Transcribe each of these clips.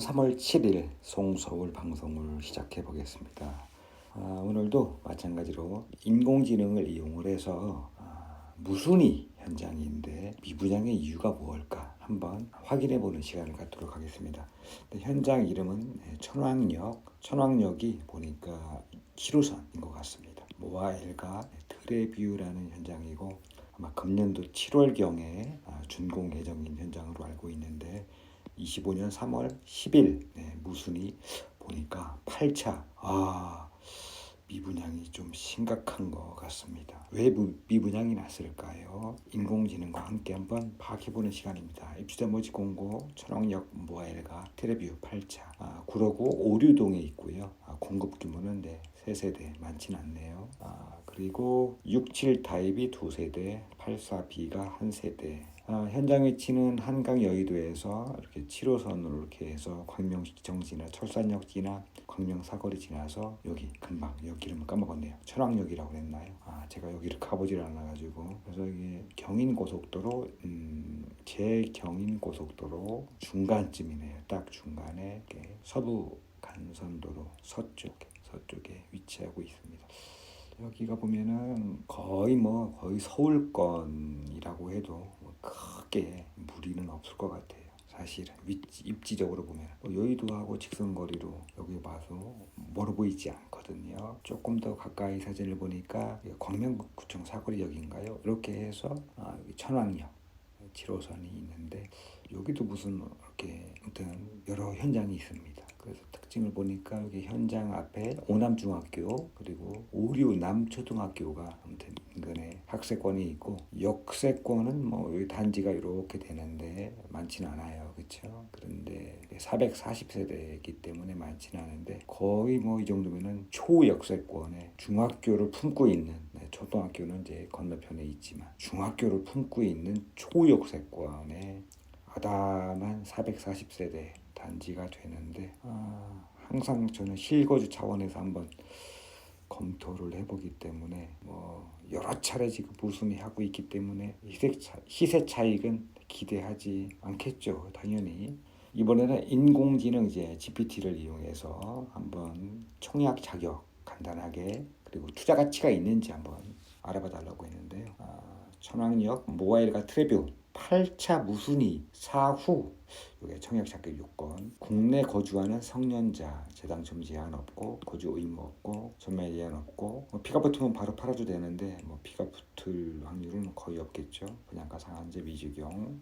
3월 7일 송서울 방송을 시작해 보겠습니다. 아, 오늘도 마찬가지로 인공지능을 이용을 해서 아, 무순위 현장인데 미분양의 이유가 무엇일까 한번 확인해 보는 시간을 갖도록 하겠습니다. 근데 현장 이름은 네, 천왕역, 천왕역이 보니까 7호선인 것 같습니다. 모아엘과 트레뷰라는 현장이고 아마 금년도 7월경에 아, 준공 예정인 현장으로 알고 있는데 25년 3월 10일 네, 무순이 보니까 8차 아 미분양이 좀 심각한 것 같습니다. 왜 무- 미분양이 났을까요? 인공지능과 함께 한번 파악해보는 시간입니다. 입주자 모집 공고 천왕역 모아엘가 테레뷰 8차 아, 구로구 오류동에 있고요. 아, 공급 규모는 네, 3세대 많진 않네요. 아, 그리고 67 타입이 2세대, 84B가 1세대. 아, 현장 위치는 한강 여의도에서 이렇게 7호선으로 이렇게 해서 광명시청 지나 철산역 지나 광명 사거리 지나서 여기 금방 여기 이름을 까먹었네요. 천왕역이라고 했나요? 아 제가 여기를 가보질 않아가지고 그래서 이게 경인 고속도로 음, 제 경인 고속도로 중간쯤이네요. 딱 중간에 서부 간선도로 서쪽 서쪽에 위치하고 있습니다. 여기가 보면은 거의 뭐 거의 서울권이라고 해도 뭐 크게 무리는 없을 것 같아요. 사실은 입지적으로 보면 뭐 여의도하고 직선거리로 여기 봐서 멀어 보이지 않거든요. 조금 더 가까이 사진을 보니까 광명구청 사거리역인가요? 이렇게 해서 아, 천왕역 7호선이 있는데 여기도 무슨 이렇게 여러 현장이 있습니다. 그래서 특징을 보니까 여기 현장 앞에 오남중학교 그리고 오류 남초등학교가 아무튼 인근에 학세권이 있고 역세권은 뭐 여기 단지가 이렇게 되는데 많지는 않아요, 그렇죠? 그런데 440세대이기 때문에 많지는 않은데 거의 뭐 이 정도면은 초역세권에 중학교를 품고 있는 네, 초등학교는 이제 건너편에 있지만 중학교를 품고 있는 초역세권에 아담한 440세대 단지가 되는데 아, 항상 저는 실거주 차원에서 한번 검토를 해보기 때문에 뭐 여러 차례 지금 무순위 하고 있기 때문에 시세, 차, 시세 차익은 기대하지 않겠죠 당연히. 이번에는 인공지능 이제 GPT를 이용해서 한번 청약 자격 간단하게 그리고 투자 가치가 있는지 한번 알아봐 달라고 했는데요. 아, 천왕역 모바일과 트레뷰 8차 무순위 사후. 이게 청약 자격 요건. 국내 거주하는 성년자 재당첨 제한 없고 거주 의무 없고 전매 제한 없고 뭐 피가 붙으면 바로 팔아도 되는데 뭐 피가 붙을 확률은 거의 없겠죠. 분양가 상한제 미주경.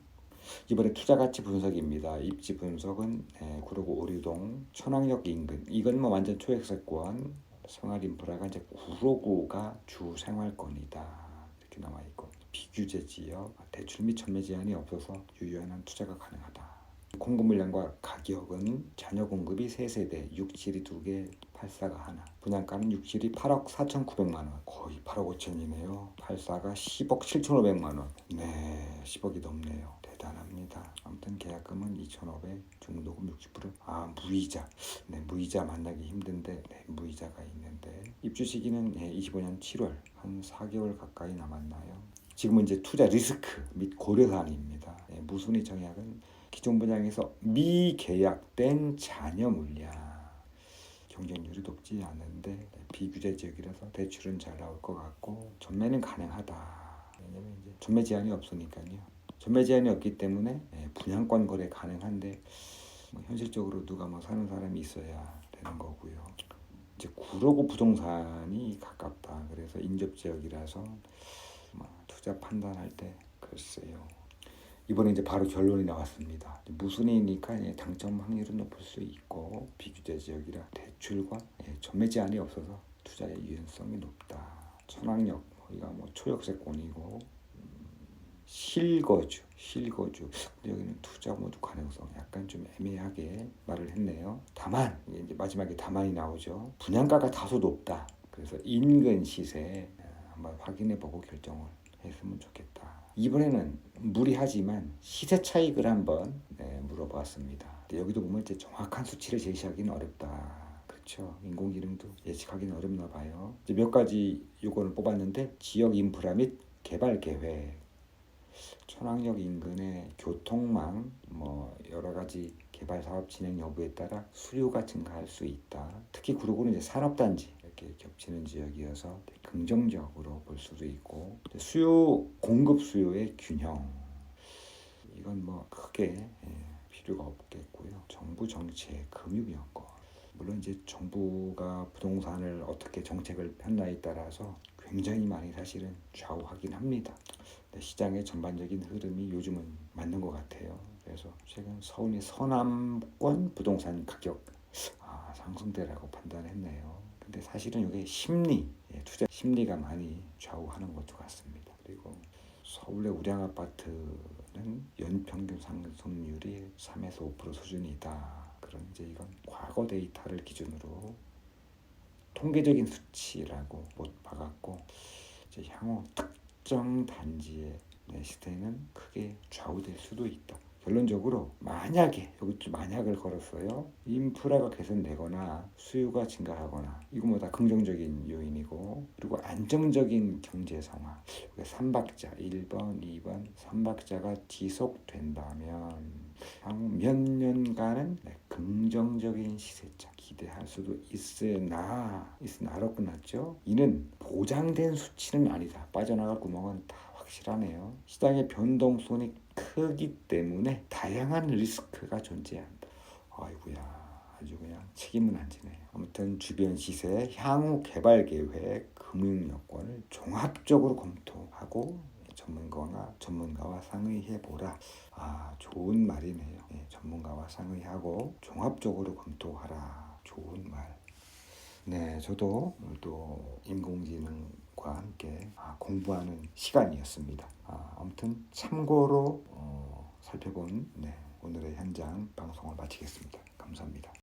이번에 투자 가치 분석입니다. 입지 분석은 예, 구로구 오류동 천왕역 인근. 이건 뭐 완전 초역세권. 생활 인프라가 이제 구로구가 주 생활권이다. 이렇게 나와 있고 비규제 지역 대출 및 전매 제한이 없어서 유효한 투자가 가능하다. 공급 물량과 가격은 자녀 공급이 3세대, 67이 2개, 84가 하나. 분양가는 67이 8억 4,900만 원, 거의 8억 5천이네요. 84가 10억 7,500만 원. 네, 10억이 넘네요. 대단합니다. 아무튼 계약금은 2,500, 중도금 60%. 아, 무이자. 네, 무이자 만나기 힘든데 네, 무이자가 있는데 입주 시기는 예, 25년 7월 한 4개월 가까이 남았나요? 지금은 이제 투자 리스크 및 고려 사항입니다. 예, 무순위 청약은 기존 분양에서 미계약된 자녀 물량 경쟁률이 높지 않은데 네, 비규제 지역이라서 대출은 잘 나올 것 같고 전매는 가능하다. 왜냐면 이제 전매 제한이 없으니까요. 전매 제한이 없기 때문에 예, 분양권 거래 가능한데 뭐 현실적으로 누가 뭐 사는 사람이 있어야 되는 거고요. 이제 구로구 부동산이 가깝다. 그래서 인접 지역이라서 뭐 투자 판단할 때 글쎄요. 이번에 이제 바로 결론이 나왔습니다. 무순이니까 예, 당첨 확률은 높을 수 있고 비규제 지역이라 대출과 예, 전매 제한이 없어서 투자의 유연성이 높다. 천왕역 거기가 뭐 초역세권이고 음, 실거주, 실거주. 근데 여기는 투자 모두 가능성 약간 좀 애매하게 말을 했네요. 다만 이제 마지막에 다만이 나오죠. 분양가가 다소 높다. 그래서 인근 시세 어, 한번 확인해 보고 결정을 했으면 좋겠다. 이번에는 무리하지만 시세 차익을 한번 네, 물어봤습니다. 근데 여기도 보면 이제 정확한 수치를 제시하기는 어렵다. 그렇죠. 인공지능도 예측하기는 어렵나 봐요. 이제 몇 가지 요건을 뽑았는데 지역 인프라 및 개발 계획, 천왕역 인근의 교통망, 뭐 여러 가지 개발 사업 진행 여부에 따라 수요가 증가할 수 있다. 특히 구로구는 이제 산업단지 이렇게 겹치는 지역이어서 긍정적으로 볼 수도 있고 수요 공급 수요의 균형 이건 뭐 크게 예, 필요가 없겠고요. 정부 정책, 금융 여건 물론 이제 정부가 부동산을 어떻게 정책을 폈나에 따라서 굉장히 많이 사실은 좌우하긴 합니다. 시장의 전반적인 흐름이 요즘은 맞는 것 같아요. 그래서 최근 서울의 서남권 부동산 가격 아, 상승세라고 판단했네요. 근데 사실은 이게 심리, 예, 투자 심리가 많이 좌우하는 것도 같습니다. 그리고 서울의 우량 아파트는 연평균 상승률이 3에서 5% 수준이다. 그런 이제 이건 과거 데이터를 기준으로 통계적인 수치라고 못 박았고 이제 향후 특정 단지의 내 시대는 크게 좌우될 수도 있다. 결론적으로 만약에 여기 좀 만약을 걸었어요. 인프라가 개선되거나 수요가 증가하거나 이거 뭐다 긍정적인 요인이고 그리고 안정적인 경제 상황. 여기 삼박자 1번, 2번 삼박자가 지속된다면 향후 몇 년간은 네, 긍정적인 시세차 기대할 수도 있으나 있으나로 끝났죠. 이는 보장된 수치는 아니다. 빠져나갈 구멍은 다 확실하네요. 시장의 변동성이 크기 때문에 다양한 리스크가 존재한다. 아이고야 아주 그냥 책임은 안 지네요. 아무튼 주변 시세, 향후 개발 계획, 금융 여건을 종합적으로 검토하고 전문가와 전문가와 상의해 보라. 아 좋은 말이네요. 예, 전문가와 상의하고 종합적으로 검토하라. 좋은 말. 네, 저도 오늘도 인공지능 과 함께 아, 공부하는 시간이었습니다. 아, 아무튼 참고로 어, 살펴본 네, 오늘의 현장 방송을 마치겠습니다. 감사합니다.